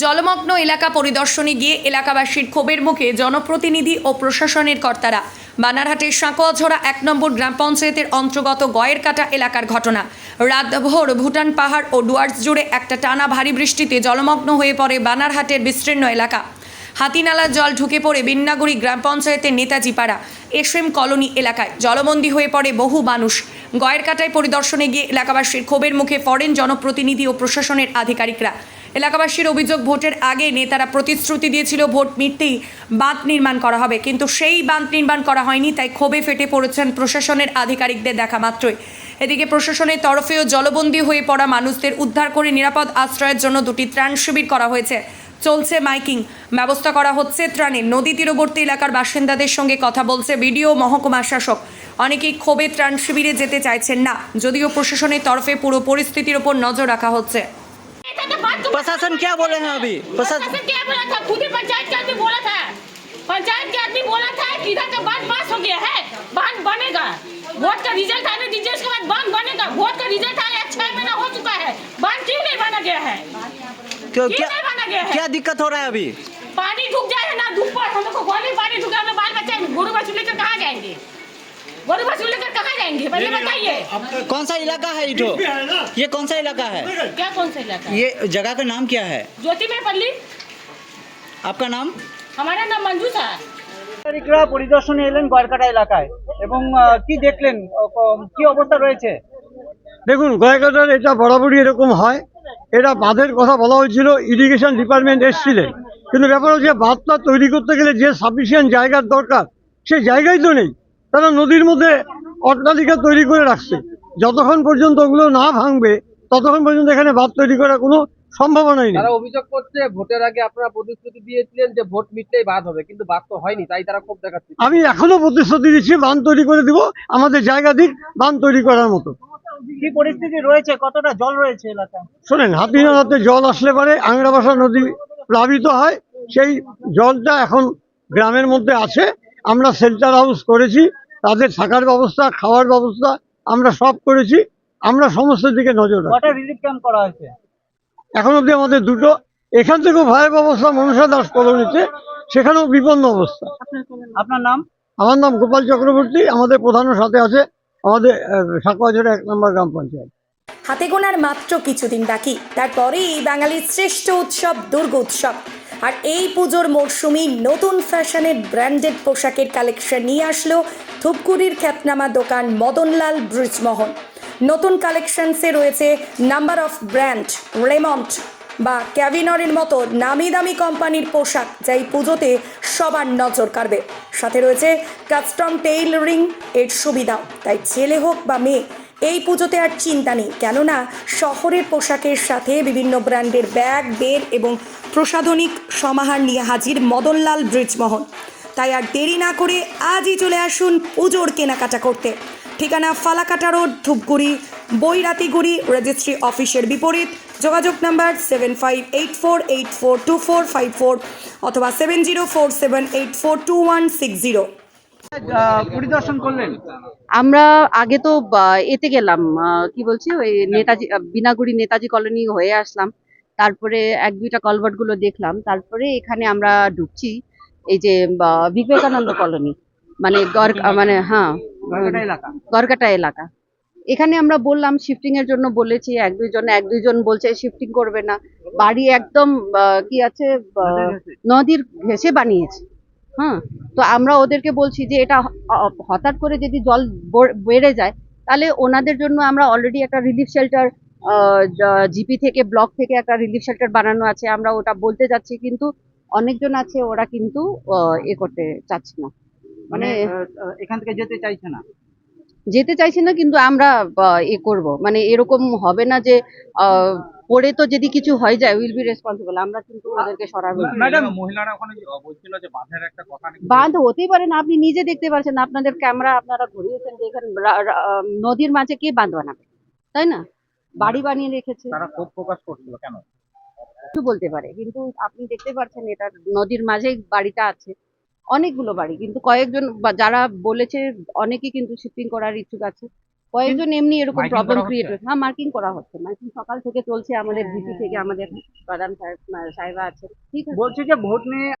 জলমগ্ন এলাকা পরিদর্শনে গিয়ে এলাকাবাসীর ক্ষোভের মুখে জনপ্রতিনিধি ও প্রশাসনের কর্তারা। বানারহাটের সাঁকোয়াঝোড়া এক নম্বর গ্রাম পঞ্চায়েতের অন্তর্গত গয়ের কাটা এলাকার ঘটনা। রাতভর ভুটান পাহাড় ও ডুয়ার্স জুড়ে একটা টানা ভারী বৃষ্টিতে জলমগ্ন হয়ে পড়ে বানারহাটের বিস্তীর্ণ এলাকা। হাতিনালার জল ঢুকে পড়ে বিন্নাগুড়ি গ্রাম পঞ্চায়েতের নেতাজি পাড়া, এসএম কলোনি এলাকায় জলবন্দী হয়ে পড়ে বহু মানুষ। গয়ের কাটায় পরিদর্শনে গিয়ে এলাকাবাসীর ক্ষোভের মুখে পড়েন জনপ্রতিনিধি ও প্রশাসনের আধিকারিকরা। এলাকাবাসীর অভিযোগ, ভোটের আগে নেতারা প্রতিশ্রুতি দিয়েছিল ভোট মিটতেই বাঁধ নির্মাণ করা হবে। কিন্তু সেই বাঁধ নির্মাণ করা হয়নি, তাই ক্ষোভে ফেটে পড়েছেন প্রশাসনের আধিকারিকদের দেখা মাত্রই। এদিকে প্রশাসনের তরফেও জলবন্দী হয়ে পড়া মানুষদের উদ্ধার করে নিরাপদ আশ্রয়ের জন্য দুটি ত্রাণ শিবির করা হয়েছে। চলছে মাইকিং। ব্যবস্থা করা হচ্ছে ত্রাণের নদী তীরবর্তী এলাকার বাসিন্দাদের সঙ্গে কথা বলছে বিডিও মহকুমা শাসক। অনেকেই ক্ষোভে ত্রাণ শিবিরে যেতে চাইছেন না, যদিও প্রশাসনের তরফে পুরো পরিস্থিতির ওপর নজর রাখা হচ্ছে। प्रशासन क्या बोले हैं अभी? प्रशासन क्या बोला था? खुद ही पंचायत के आदमी बोला था। पंचायत के आदमी बोला था कि इधर का बाँध पास हो गया है बाँध बनेगा। वोट का रिज़ल्ट आने दीजिए उसके बाद बाँध बनेगा। वोट का रिज़ल्ट आया छह महीना हो चुका है। बाँध क्यों नहीं बना गया है? क्यों क्यों बना गया है? क्या दिक्कत हो रहा है अभी? पानी ढुक जाए ना धूप पर हम लोग को गली पानी ढुका हम लोग बाल बच्चे गोरू बच्चू लेकर कहाँ जाएँगे? गोरू बच्चू लेकर कहाँ जाएंगे पहले बताइए कौन सा इलाका है इठो ये कौन सा इलाका है क्या कौन सा इलाका है? ये जगह का नाम क्या है ज्योति में पल्ली आपका नाम हमारा नाम मंजू था নাগরিকরা পরিদর্শনে এলেন গড়কাটা এলাকায় এবং আহ, কি দেখলেন ও, ক- কি অবস্থা রয়েছে দেখুন গয়াকাটার এটা বরাবরই এরকম হয় এটা বাঁধের কথা বলা হয়েছিল ইরিগেশন ডিপার্টমেন্ট এসছিলেন কিন্তু ব্যাপার হচ্ছে বাঁধটা তৈরি করতে গেলে যে সাফিসিয়েন্ট জায়গার দরকার সেই জায়গাই তো নেই তারা নদীর মধ্যে অট্টালিকা তৈরি করে রাখছে। যতক্ষণ পর্যন্ত ওগুলো না ভাঙবে ততক্ষণ পর্যন্ত এখানে বাঁধ তৈরি করার কোনো সম্ভাবনাই নেই। তারা অভিযোগ করছে ভোটের আগে আপনারা প্রতিশ্রুতি দিয়েছিলেন যে ভোট মিটলেই বাদ হবে কিন্তু বাদ তো হয়নি তাই তারা খুব দেখাচ্ছে। আমি এখনও প্রতিশ্রুতি দিচ্ছি বাঁধ তৈরি করে দিব আমাদের জায়গা দিক বাঁধ তৈরি করার মতো। কি পরিস্থিতি রয়েছে? কতটা জল রয়েছে এলাকায়? শোনেন জল আসলে পারে আংরাবাসা নদী প্লাবিত হয় সেই জলটা এখন গ্রামের মধ্যে আছে আমরা শেল্টার হাউস করেছি তাদের থাকার ব্যবস্থা খাওয়ার ব্যবস্থা আমরা সব করেছি। আমরা সমস্ত দিকে নজর রাখি। কটা রিলিফ ক্যাম্প করা হয়েছে? এখন অব্দি আমাদের দুটো। এখান থেকেও ভয়াবহ অবস্থা মনসা দাস কলোনিতে সেখানেও বিপন্ন অবস্থা। আপনার নাম? আমার নাম গোপাল চক্রবর্তী। আমাদের প্রধানের সাথে আছে আমাদের সাকুয়াঝোড়া এক নম্বর গ্রাম পঞ্চায়েত। হাতে গোনার মাত্র কিছুদিন বাকি। তারপরেই বাঙালির শ্রেষ্ঠ উৎসব দুর্গ উৎসব আর এই পুজোর মরশুমি নতুন ফ্যাশনের ব্র্যান্ডেড পোশাকের কালেকশন নিয়ে আসলো ধূপগুড়ির খ্যাতনামা দোকান মদনলাল ব্রিজমোহন। নতুন কালেকশনসে রয়েছে নাম্বার অফ ব্র্যান্ড রেমন্ট বা ক্যাভিনরের মতো নামি দামি কোম্পানির পোশাক যা এই পুজোতে সবার নজর কাড়বে। সাথে রয়েছে কাস্টম টেইলরিং এর সুবিধাও। তাই ছেলে হোক বা মেয়ে এই পুজোতে আর চিন্তা নেই, কেননা শহরের পোশাকের সাথে বিভিন্ন ব্র্যান্ডের ব্যাগ বের এবং প্রসাধনিক সমাহার নিয়ে হাজির মদনলাল ব্রিজমোহন। তাই আর দেরি না করে আজই চলে আসুন পুজোর কেনাকাটা করতে। ঠিকানা ফালাকাটা রোড, ধূপগুড়ি, বৈরাতিগুড়ি, রেজিস্ট্রি অফিসের বিপরীত, যোগাযোগ number seven five eight four eight four two four five four অথবা seven zero four seven eight four two one six zero পরিদর্শন করলেন? আমরা আগে তো এতে গেলাম কি বলছি ওই নেতাজি বিনাগুড়ি নেতাজি কলোনি হয়ে আসলাম। তারপরে এক দুইটা কলভার্টগুলো দেখলাম। তারপরে এখানে আমরা ঢুকছি এই যে বিবেকানন্দ কলোনি। মানে গড় মানে হ্যাঁ গড়কাটা এলাকা। এখানে আমরা বললাম শিফটিং এর জন্য বলেছি এক দুইজন এক দুইজন বলছে শিফটিং করবে না। বাড়ি একদম কি আছে নদীর ঘেসে বানিয়েছে। হ্যাঁ তো আমরা ওদেরকে বলছি যে এটা হঠাৎ করে যদি জল বেড়ে যায় তাহলে ওনাদের জন্য আমরা অলরেডি একটা রিলিফ শেল্টার জিপি থেকে ব্লক থেকে একটা রিলিফ শেল্টার বানানো আছে। আমরা ওটা বলতে যাচ্ছি কিন্তু অনেকজন আছে ওরা কিন্তু আহ, এ করতে চাচ্ছে না। মানে মানে এখান থেকে যেতে চাইছে না? যেতে চাইছে না কিন্তু আমরা এ করব। মানে এরকম হবে না যে আহ, পরে তো যদি কিছু হয়ে যায় উইল বি রেসপন্সিবল আমরা কিন্তু ওদেরকে সরাবো। ম্যাডাম মহিলারা ওখানে বলছিল যে বাঁধের একটা কথা বাঁধ হতেই পারে না আপনি নিজে দেখতে পাচ্ছেন আপনাদের ক্যামেরা আপনারা ঘুরিয়েছেন আহ, নদীর মাঝে কে বাঁধ বানাবে তাই না? বাড়ি বানিয়ে রেখেছে। তারা ক্ষোভ প্রকাশ করছিল কেন? কিছু বলতে পারে কিন্তু আপনি দেখতে পাচ্ছেন এটা নদীর মাঝেই বাড়িটা আছে অনেকগুলো বাড়ি কিন্তু কয়েকজন যারা বলেছে অনেকেই কিন্তু শিফটিং করার ইচ্ছুক আছে। কয়েকজন এমনি এরকম প্রবলেম ক্রিয়েট হচ্ছে? হ্যাঁ মার্কিং করা হচ্ছে। মার্কিং সকাল থেকে চলছে আমাদের ভিপি থেকে আমাদের প্রধান সাহেব সাহেবা আছে ঠিক আছে। বলছি যে ভোট নিয়ে